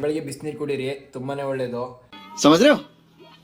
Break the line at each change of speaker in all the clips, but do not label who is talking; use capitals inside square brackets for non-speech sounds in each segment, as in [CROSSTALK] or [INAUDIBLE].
ಬೆಳಿಗ್ಗೆ ಬಿಸಿನೀರು ಕುಡೀರಿ ತುಂಬಾನೇ ಒಳ್ಳೇದು.
ಸಮಜ್ರು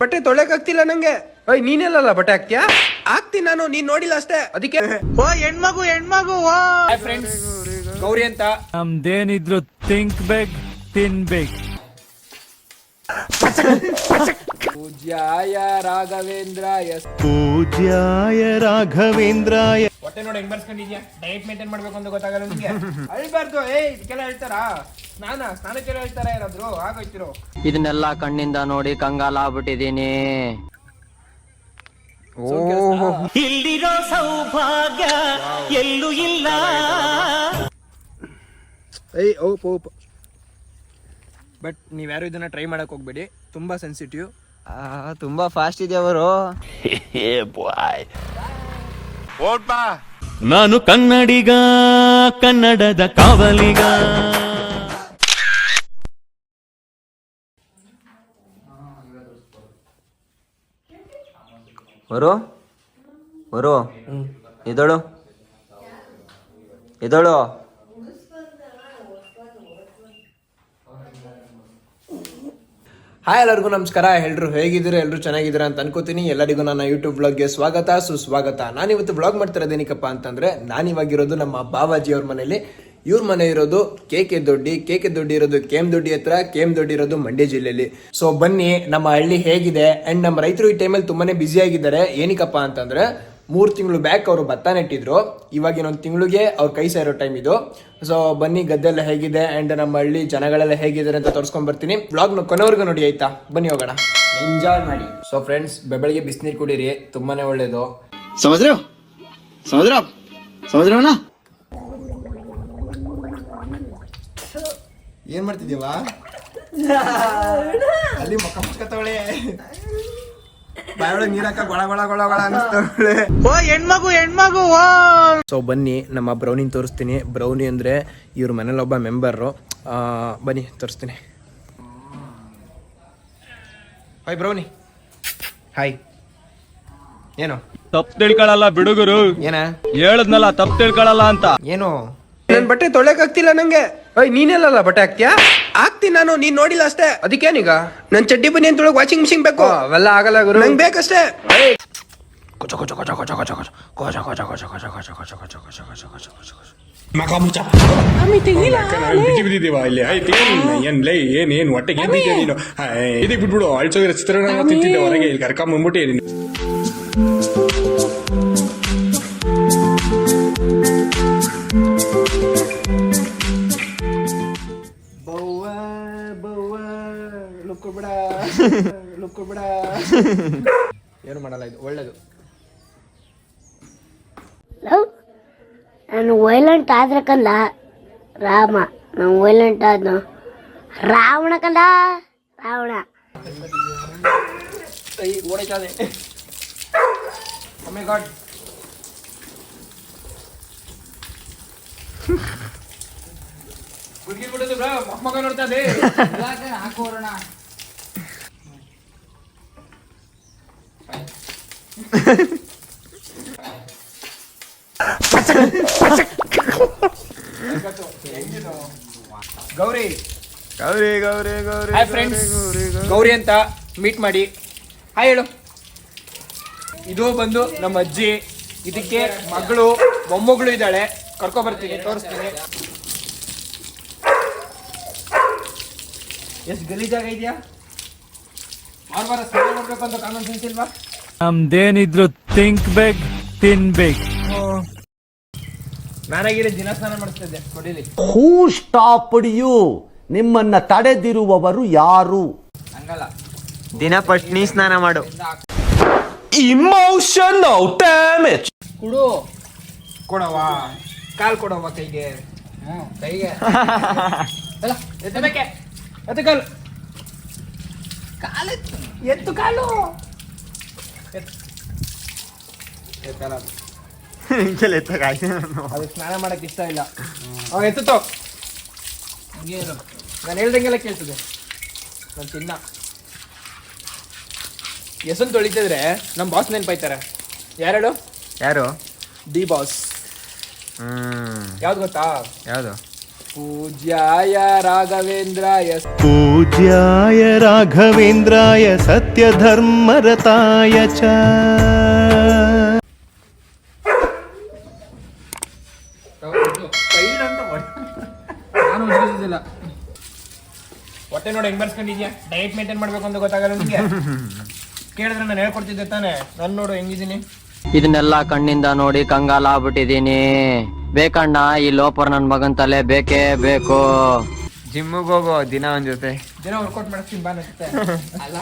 ಬಟ್ಟೆ ತೊಳೆಕ್ ಆಗ್ತಿಲ್ಲ ನಂಗೆ. ಓಯ್ ನೀನೆಲ್ಲ ಬಟ್ಟೆ ಹಾಕ್ತಿಯಾ? ಹಾಕ್ತೀನಿ ನಾನು ನೀನ್ ನೋಡಿಲ್ಲ ಅಷ್ಟೇ ಅದಕ್ಕೆ. ಓ ಹೆಣ್ಮಗು ಹೆಣ್ಮಗು ಓ. ಫ್ರೆಂಡ್ಸ್ ಗೌರಿ ಅಂತ.
ನಮ್ದೇನಿದ್ರು ತಿಂಕ್ ಬೇಕ್ ತಿನ್ಬೇಕು
ಪೂಜ್ಯಾಯ ರಾಘವೇಂದ್ರ ಎಸ್.
ಪೂಜ್ಯಾಯ ರಾಘವೇಂದ್ರಾಯ
ಹೊಟ್ಟೆ ನೋಡಿ ಹೆಂಗ್ ಬರ್ಸ್ಕೊಂಡಿದ್ಯಾ? ಡಯಟ್ ಮೇಂಟೈನ್ ಮಾಡ್ಬೇಕು ಅಂತ ಗೊತ್ತಾಗಲ್ಲ ನಿಮ್ಗೆ ಅಳ್ಬಾರ್ದು. ಏ ಇದಕ್ಕೆಲ್ಲ ಹೇಳ್ತಾರಾ? ಸ್ನಾನ ಸ್ನಾನಕ್ಕೆಲ್ಲ ಹೇಳ್ತಾರ ಯಾರಾದ್ರು ಆಗೋಯ್ತಿರೋ
ಇದನ್ನೆಲ್ಲ ಕಣ್ಣಿಂದ ನೋಡಿ ಕಂಗಾಲ ಆಗ್ಬಿಟ್ಟಿದೀನಿ
ಇಲ್ಲಿರೋ ಸೌಭಾಗ್ಯ ಎಲ್ಲೂ ಇಲ್ಲ.
ಏಯ್ ಓಪ್ ಓಪ್ ಬಟ್ ನೀವ್ಯಾರು ಇದನ್ನ ಟ್ರೈ ಮಾಡಕ್ ಹೋಗ್ಬೇಡಿ. ತುಂಬಾ ಸೆನ್ಸಿಟಿವ್
ತುಂಬಾ ಫಾಸ್ಟ್ ಇದೆ ಅವರು. [LAUGHS]
ನಾನು ಕನ್ನಡಿಗ ಕನ್ನಡದ ಕಾವಲಿಗ.
ಬರು ಬರು ಇದಳು ಇದಳು
ಹಾಯ್ ಎಲ್ಲರಿಗೂ ನಮಸ್ಕಾರ. ಎಲ್ಲರೂ ಹೇಗಿದ್ದೀರಾ? ಎಲ್ಲರೂ ಚೆನ್ನಾಗಿದ್ದೀರಾ ಅಂತ ಅನ್ಕೋತೀನಿ. ಎಲ್ಲರಿಗೂ ನನ್ನ ಯೂಟ್ಯೂಬ್ ಬ್ಲಾಗ್ಗೆ ಸ್ವಾಗತ, ಸುಸ್ವಾಗತ. ನಾನಿವತ್ತು ಬ್ಲಾಗ್ ಮಾಡ್ತಿರೋದೇನಿಕಪ್ಪ ಅಂತಂದ್ರೆ, ನಾನಿವಾಗಿರೋದು ನಮ್ಮ ಬಾಬಾಜಿ ಅವ್ರ ಮನೇಲಿ ಇವ್ರ ಮನೆ ಇರೋದು K K Doddi. K K Doddi ಇರೋದು ಕೆ ಎಂ ದೊಡ್ಡಿ ಹತ್ರ, ಕೆ ಎಂ ದೊಡ್ಡಿ ಇರೋದು ಮಂಡ್ಯ ಜಿಲ್ಲೆಯಲ್ಲಿ. ಸೊ ಬನ್ನಿ, ನಮ್ಮ ಹಳ್ಳಿ ಹೇಗಿದೆ. ಅಂಡ್ ನಮ್ಮ ರೈತರು ಈ ಟೈಮಲ್ಲಿ ತುಂಬಾನೇ ಬ್ಯುಸಿ ಆಗಿದ್ದಾರೆ. ಏನಿಕಪ್ಪ ಅಂತಂದ್ರೆ ಮೂರು ತಿಂಗಳು ಬ್ಯಾಕ್ ಅವರು ಭತ್ತ ನೆಟ್ಟಿದ್ರು ಇವಾಗ ಇನ್ನೊಂದು ತಿಂಗಳಿಗೆ ಅವ್ರ ಕೈ ಸೇರೋ ಟೈಮ್ ಇದು. ಸೊ ಬನ್ನಿ ಗದ್ದೆಲ್ಲ ಹೇಗಿದೆ ಅಂಡ್ ನಮ್ಮ ಹಳ್ಳಿ ಜನಗಳೆಲ್ಲ ಹೇಗಿದ್ದಾರೆ ಅಂತ ತೋರಿಸ್ಕೊಂಡ್ ಬರ್ತೀನಿ. ವ್ಲಾಗ್ನ ಕೊನೆವರೆಗೂ ನೋಡಿ ಆಯ್ತಾ? ಬನ್ನಿ ಹೋಗೋಣ. ಎಂಜಾಯ್ ಮಾಡಿ. ಸೊ ಫ್ರೆಂಡ್ಸ್ ಬೆಳಗ್ಗೆ ಬಿಸಿನೀರು ಕುಡೀರಿ. ತುಂಬಾನೇ ಒಳ್ಳೇದು.
ಸಮುದ್ರ? ಸಮುದ್ರ? ಸಮುದ್ರವನ
ಏನ್ ಮಾಡ್ತಿದ್ದೀವಾ? [LAUGHS] ಅಲ್ಲಿ ಮುಖ ಮುಚ್ಕತ್ತವಳೆ ಬಾಯೊಳಗೆ ನೀರಕ್ಕ ಗೊಳ ಗೊಳ ಗೊಳ ಗೊಳ ಅನಿಸ್ತವಳೆ ಓ ಹೆಣ್ಮಗು ಹೆಣ್ಮಗು ಸೊ ಬನ್ನಿ ನಮ್ಮ ಬ್ರೌನಿ ತೋರಿಸ್ತೀನಿ. ಬ್ರೌನಿ ಅಂದ್ರೆ ಇವ್ರ ಮನೇಲಿ ಒಬ್ಬ ಮೆಂಬರ್ ಬನ್ನಿ ತೋರಿಸ್ತೀನಿ. Hi brownie. ಹಾಯ್ ಏನು?
ತಪ್ಪು ತಿಳ್ಕೊಳಲ್ಲ ಬಿಡುಗರು.
ಏನ?
ಹೇಳದ್ನಲ್ಲ ತಪ್ಪು ತಿಳ್ಕೊಳಲ್ಲ ಅಂತ.
ಏನು? ನನ್ ಬಟ್ಟೆ ತೊಳೆಕ್ ಆಗ್ತಿಲ್ಲ ನಂಗೆ. ಓಯ್ ನೀನೆಲ್ಲ ಬಟ್ಟೆ ಹಾಕ್ತೀಯಾ? ಹಾಕ್ತೀನಿ ನಾನು ನೀನ್ ನೋಡಿಲ್ಲ ಅಷ್ಟೇ ಅದಕ್ಕೇನೀಗ ನನ್ ಚಡ್ಡಿ ಬನ್ನಿ ಅಂತ ವಾಷಿಂಗ್ ಮಿಷಿನ್ ಬೇಕು ಅವೆಲ್ಲ ಆಗಲ್ಲ ಗುರು ನಂಗೆ ಬೇಕಷ್ಟೇ
ಬಿಟ್ಟಿ ಬಿದ್ದಿದ್ದೀವ ಇಲ್ಲಿ ಆಯ್ತು ಏನ್ ಏನ್ ಲೈ ಏನ್ ಏನ್ ಹೊಟ್ಟೆಗೆ ಏನ್ ನೀನು ಇದಕ್ಕೆ ಬಿಟ್ಬಿಡು ಅಳ್ಸೋಗಿರೋ ಚಿತ್ರಾನ್ನ ತಿಂತಿದ್ದೆ ಹೊರಗೆ ಇಲ್ಲಿ ಕರ್ಕೊಂಬಂದ್ಬಿಟ್ಟು ನೀನು [LAUGHS]
ಬಿಡ. ಏನು ಮಾಡಲ್ಲ ಇದು ಒಳ್ಳೇದು.
ಹಲೋ ನಾನು ವೈಲೆಂಟ್ ಆದ್ರೆ ಕಂದ ರಾಮ ನಾನು ವೈಲೆಂಟ್ ಆದ್ನು ರಾವಣ ಕಂದ ರಾವಣ.
ಐ ಓಡೈತಾನೆ ಮೈ ಗಾಡ್ ಹುಡುಗಿ ಬಿಡೋದು ಬ್ರಾ ಮಗ ನೋಡ್ತಾ ಇದೆ. [LAUGHS] ಗೌರಿ.
ಗೌರಿ ಗೌರಿ ಗೌರಿ
ಹಾಯ್ ಫ್ರೆಂಡ್ಸ್ ಗೌರಿ ಅಂತ ಮೀಟ್ ಮಾಡಿ. ಹಾಯ್ ಹೇಳು. ಇದು ಬಂದು ನಮ್ಮ ಅಜ್ಜಿ ಇದಕ್ಕೆ ಮಗಳು ಮೊಮ್ಮಗಳು ಇದ್ದಾಳೆ. ಕರ್ಕೊ ಬರ್ತೀನಿ ತೋರಿಸ್ತೀನಿ. ಎಷ್ಟು ಗಲೀಜಾಗ ಇದೆಯಾ? ವಾರ ಸ್ನಾನ ಮಾಡ್ಬೇಕು ಅಂತ ಕಾನೂನು ಸೆನ್ಸ್ ಇಲ್ವಾ
ನಮ್ದೇನಿದ್ರು ಥಿಂಕ್ ಬೇಕ್ ತಿನ್ಬೇಕು
ನಾನಾಗಿರೋ ದಿನ ಸ್ನಾನ ಮಾಡಿಸ್ತಿದ್ದೆ ಕೊಡಿಲಿ.
ಹೂ ಸ್ಟಾಪ್ ಯು ನಿಮ್ಮನ್ನ ತಡೆದಿರುವವರು ಯಾರು?
ಹಂಗಲ್ಲ.
ದಿನ ಪಟ್ನಿ ಸ್ನಾನ ಮಾಡು.
ಇಮೋಷನಲ್ ಡ್ಯಾಮೇಜ್
ಕುಡು. ಕೊಡವಾ ಕಾಲ್ ಕೊಡವ ಕೈಗೆ? ಹ್ಮ್ ಕೈಗೆ. [LAUGHS] ಎತ್ತಬೇಕೆ ಎತ್ತು ಕಾಲು. ಕಾಲೆತ್ತು ಎತ್ತು ಕಾಲು. ಎತ್ತು. ಎತ್ತಲ್ಲ ಅದು. ಅದು ಸ್ನಾನ ಮಾಡಕ್ ಇಷ್ಟ ಇಲ್ಲ ಅವ ಎತ್ತುತ್ತೋ ಇರು ನಾನು ಹೇಳ್ದಂಗೆಲ್ಲ ಕೇಳ್ತದೆ ನಾನು ತಿನ್ನ ಹೆಸರು ತೊಳಿತಿದ್ರೆ ನಮ್ಮ ಬಾಸ್ ನೆನ್ಪಾಯ್ತಾರೆ ಯಾರು
ಯಾರು
ಡಿ ಬಾಸ್
ಹ್ಮ್
ಯಾವ್ದು ಗೊತ್ತಾ
ಯಾವ್ದು
ಪೂಜ್ಯಾಯ ರಾಘವೇಂದ್ರಾಯ
पूज्याय राघवेन्द्राय सत्यधर्मरताय च
ಹೊಟ್ಟೆ ನೋಡಿ ಹೆಂಗ್ ಬರ್ಸ್ಕೊಂಡಿದ್ಯಾ ಡಯಟ್ ಮೇಂಟೈನ್ ಮಾಡ್ಬೇಕು ಅಂತ ಗೊತ್ತಾಗಲ್ಲ ನಿಂಗೆ ಕೇಳಿದ್ರೆ ನಾನು ಹೇಳ್ಕೊಡ್ತಿದ್ದೆ ತಾನೆ ನಾನು ನೋಡು ಹೆಂಗಿದ್ದೀನಿ
ಇದನ್ನೆಲ್ಲ ಕಣ್ಣಿಂದ ನೋಡಿ ಕಂಗಾಲ ಆಗ್ಬಿಟ್ಟಿದೀನಿ ಬೇಕಣ್ಣ ಈ ಲೋಪರ್ ನನ್ ಮಗನ್ ತಲೆ ಬೇಕೇ ಬೇಕು. ಜಿಮ್ಮಿಗೆ ಹೋಗೋ ದಿನ ಒಂದ್ ಜೊತೆ.
ದಿನ ವರ್ಕೌಟ್ ಮಾಡಿಸ್ತೀನಿ ಬಾ ಅನ್ಸುತ್ತೆ [LAUGHS]
ಅಲ್ಲ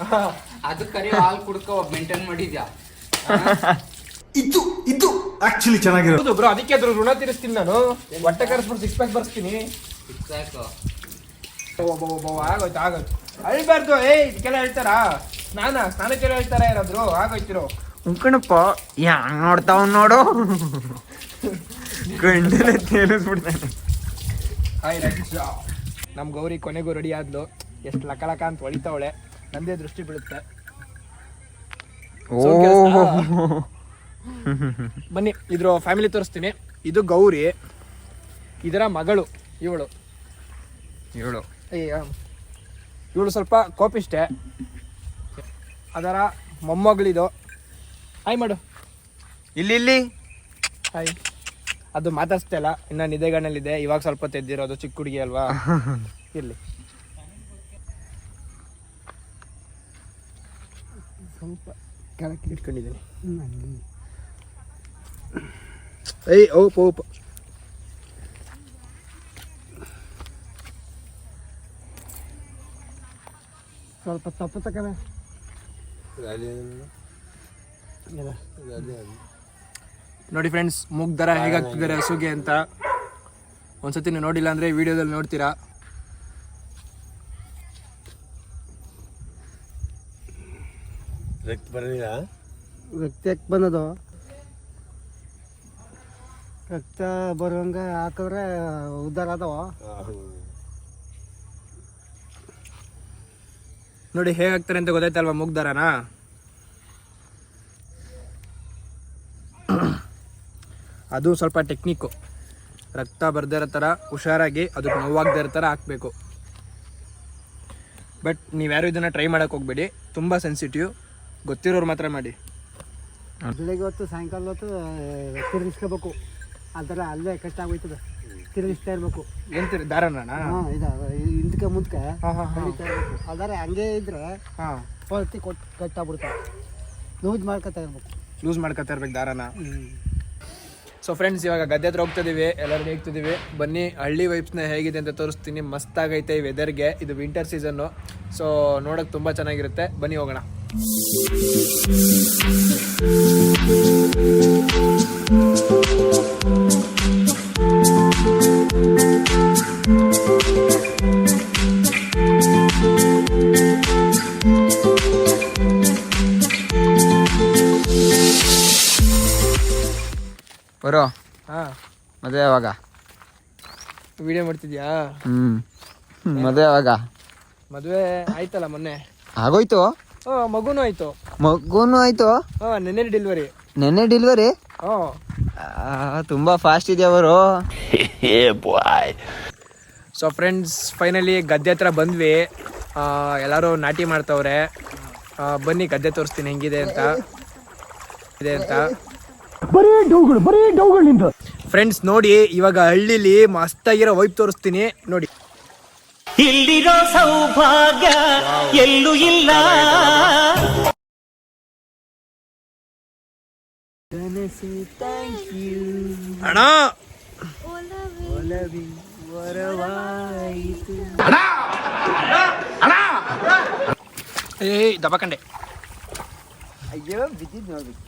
[LAUGHS] ಅದು ಕರಿ ಹಾಲು ಕುಡ್ಕೊ ಮೇಂಟೈನ್ ಮಾಡಿದ್ಯಾ? [LAUGHS]
ಹೌದು ಬ್ರೋ ಅದಕ್ಕೆ ಅದ್ರ ಋಣ ತೀರಿಸ್ತೀನಿ ನಾನು. ಹೊಟ್ಟೆ ಕರೆಸ್ಬಿಟ್ಟು ಸಿಕ್ಸ್ ಪ್ಯಾಕ್ ಬರ್ಸ್ತೀನಿ. ಒಬ್ಬ ಒಬ್ಬ ಆಗೋಯ್ತು ಆಗೋಯ್ತು. ಅಳ್ಬಾರ್ದು ಏ ಇದಕ್ಕೆಲ್ಲ ಹೇಳ್ತಾರಾ? ಸ್ನಾನ ಸ್ನಾನಕ್ಕೆಲ್ಲ ಹೇಳ್ತಾರ ಏನಾದ್ರು ಆಗೋಯ್ತಿರೋ
ಉಂಕಣಪ್ಪ ಯಾಂಗ್ ನೋಡ್ತಾವ್ ನೋಡು. ಗಂಡಲೆ ತೇಲಿಸ್ಬಿಡ್ತಾನೆ
ನಮ್ ಗೌರಿ ಕೊನೆಗೂ ರೆಡಿ ಆದ್ಲು. ಎಷ್ಟು ಲಕ ಲಕ ಅಂತ ಹೊಳಿತಾವಳೆ ನಂದೇ ದೃಷ್ಟಿ ಬೀಳುತ್ತೆ. ಬನ್ನಿ ಇದ್ರ ಫ್ಯಾಮಿಲಿ ತೋರಿಸ್ತೀನಿ. ಇದು ಗೌರಿ ಇದರ ಮಗಳು ಇವಳು.
ಇವಳು.
ಇವಳು ಸ್ವಲ್ಪ ಕೋಪಿಷ್ಟೆ ಅದರ ಮೊಮ್ಮಗಳಿದು. ಹಾಯ್ ಮಾಡು
ಇಲ್ಲಿ ಇಲ್ಲಿ.
ಹಾಯ್ ಅದು ಮಾತಾಡ್ಸ್ತಲ್ಲ ಇನ್ನ ನಿದೆಗಣ್ಣಲ್ಲಿದೆ ಇವಾಗ ಸ್ವಲ್ಪ ತೆದ್ದಿರೋದು ಚಿಕ್ಕ ಹುಡುಗಿ ಅಲ್ವಾ? [LAUGHS] ಇರ್ಲಿ. ಸ್ವಲ್ಪ ಕೆಳಕ್ಕೆ ಇಟ್ಕೊಂಡಿದ್ದೀನಿ. ಏಯ್ ಓಪ್ ಓಪ್. ಸ್ವಲ್ಪ ತಪ್ಪು ತಕ್ಕದ ನೋಡಿ ಫ್ರೆಂಡ್ಸ್ ಮುಗ್ದರ ಹೇಗಾಗ್ತಿದ್ದಾರೆ ಹಸುಗೆ ಅಂತ. ಒಂದ್ಸತಿ ನೀವು ನೋಡಿಲ್ಲ ಅಂದ್ರೆ ವಿಡಿಯೋದಲ್ಲಿ ನೋಡ್ತೀರಾ.
ರಕ್ತ ಯಾಕೆ ಬಂದದು? ರಕ್ತ ಬರುವಂಗ ಹಾಕಿದ್ರೆ ಉದ್ದಾರ ಅದಾವ.
ನೋಡಿ ಹೇಗಾಗ್ತಾರೆ ಅಂತ ಗೊತ್ತಾಯ್ತಲ್ವಾ ಮುಗ್ದರನ ಅದು ಸ್ವಲ್ಪ ಟೆಕ್ನಿಕ್ಕು ರಕ್ತ ಬರ್ದೇ ಇರೋ ಥರ ಹುಷಾರಾಗಿ ಅದಕ್ಕೆ ನೋವಾಗದೇ ಇರೋ ಥರ ಹಾಕಬೇಕು. ಬಟ್ ನೀವ್ಯಾರು ಇದನ್ನು ಟ್ರೈ ಮಾಡೋಕೆ ಹೋಗ್ಬೇಡಿ ತುಂಬ ಸೆನ್ಸಿಟಿವ್ ಗೊತ್ತಿರೋರು ಮಾತ್ರ ಮಾಡಿ.
ಬೆಳಿಗ್ಗೆ ಹೊತ್ತು ಸಾಯಂಕಾಲ ಹೊತ್ತು ತಿರುಗಿಸ್ಕೋಬೇಕು. ಆ ಥರ ಅಲ್ಲೇ ಕಷ್ಟ ಆಗೋಯ್ತದೆ. ತಿರುಗಿಸ್ತಾ ಇರಬೇಕು.
ಎಂತ ದಾರ
ಹಾಂ ಇದು ಹಿಂದಕ್ಕೆ ಮುಂದಕ್ಕೆ ಅದರ ಹಂಗೆ ಇದ್ರೆ
ಹಾಂ.
ಕೊಟ್ಟು ಕಟ್ಟಾಗ್ಬಿಡ್ತಾರೆ ಲೂಸ್ ಮಾಡ್ಕೊತಾ ಇರ್ಬೇಕು.
ಲೂಸ್ ಮಾಡ್ಕೊತಾ ಇರ್ಬೇಕು ದಾರನ.
ಹ್ಞೂ
ಸೊ ಫ್ರೆಂಡ್ಸ್ ಇವಾಗ ಗದ್ದೆ ಹತ್ರ ಹೋಗ್ತಿದೀವಿ. ಎಲ್ಲರೂ ಹೇಗ್ತಿದೀವಿ? ಬನ್ನಿ, ಹಳ್ಳಿ ವೈಬ್ಸ್ನ ಹೇಗಿದೆ ಅಂತ ತೋರಿಸ್ತೀನಿ. ಮಸ್ತಾಗೈತೆ ಈ ವೆದರ್ಗೆ ಇದು ವಿಂಟರ್ ಸೀಸನ್ನು ಸೊ ನೋಡೋಕೆ ತುಂಬ ಚೆನ್ನಾಗಿರುತ್ತೆ. ಬನ್ನಿ, ಹೋಗೋಣ.
ಬರೋ?
ಹಾಂ.
ಮದುವೆ ಯಾವಾಗ?
ವಿಡಿಯೋ ಮಾಡ್ತಿದ್ಯಾ?
ಹ್ಮ್. ಮದುವೆ ಯಾವಾಗ?
ಮದುವೆ ಆಯ್ತಲ್ಲ ಮೊನ್ನೆ.
ಆಗೋಯ್ತು?
ಮಗುನು ಮಗುನೂ ಆಯ್ತು.
ಮಗುನು ಆಯ್ತು?
ಹಾಂ ನೆನ್ನೆ ಡೆಲಿವರಿ
ನೆನ್ನೆ ಡೆಲಿವರಿ
ಹ್ಞೂ
ತುಂಬಾ ಫಾಸ್ಟ್ ಇದೆ ಅವರು?
ಸೊ ಫ್ರೆಂಡ್ಸ್ ಫೈನಲಿ ಗದ್ದೆ ಹತ್ರ ಬಂದ್ವಿ. ಆ, ಎಲ್ಲರೂ ನಾಟಿ ಮಾಡ್ತವ್ರೆ. ಆ, ಬನ್ನಿ ಗದ್ದೆ ತೋರಿಸ್ತೀನಿ ಹೆಂಗಿದೆ ಅಂತ. ಇದೆ ಅಂತ. ಫ್ರೆಂಡ್ಸ್ ನೋಡಿ ಇವಾಗ ಹಳ್ಳಿಲಿ ಮಸ್ತಾಗಿರೋ ವೈಪ್ ತೋರಿಸ್ತೀನಿ ನೋಡಿ.
ಇಲ್ಲಿರೋ ಸೌಭಾಗ್ಯ ಎಲ್ಲೂ ಇಲ್ಲ.
ಅಣ್ಣ. ಏಯ್ ದಬಕಂಡೆ.
ಅಯ್ಯೋ ಬಿದ್ದಿದ್ ನೋಡ್ಬೇಕು.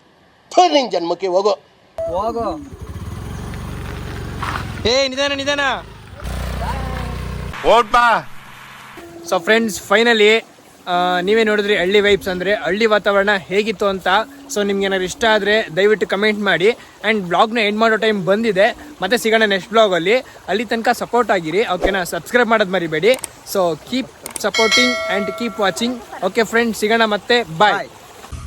ನಿನ್ ಜನ್ಮಕ್ಕೆ ಹೋಗು.
ಹೋಗೋ.
ಏ ನಿಧಾನ ನಿಧಾನ. ಸೊ ಫ್ರೆಂಡ್ಸ್ ಫೈನಲಿ ನೀವೇ ನೋಡಿದ್ರಿ ಹಳ್ಳಿ ವೈಬ್ಸ್ ಅಂದರೆ ಹಳ್ಳಿ ವಾತಾವರಣ ಹೇಗಿತ್ತು ಅಂತ. ಸೊ ನಿಮ್ಗೆ ಏನಾದ್ರು ಇಷ್ಟ ಆದರೆ ದಯವಿಟ್ಟು ಕಮೆಂಟ್ ಮಾಡಿ. ಆ್ಯಂಡ್ ಬ್ಲಾಗ್ನ ಎಂಡ್ ಮಾಡೋ ಟೈಮ್ ಬಂದಿದೆ. ಮತ್ತೆ ಸಿಗೋಣ ನೆಕ್ಸ್ಟ್ ಬ್ಲಾಗಲ್ಲಿ ಅಲ್ಲಿ. ತನಕ ಸಪೋರ್ಟ್ ಆಗಿರಿ. ಓಕೆನಾ ಸಬ್ಸ್ಕ್ರೈಬ್ ಮಾಡೋದು ಮರಿಬೇಡಿ. So keep supporting and keep watching okay friends ಸಿಗೋಣ ಮತ್ತೆ. ಬಾಯ್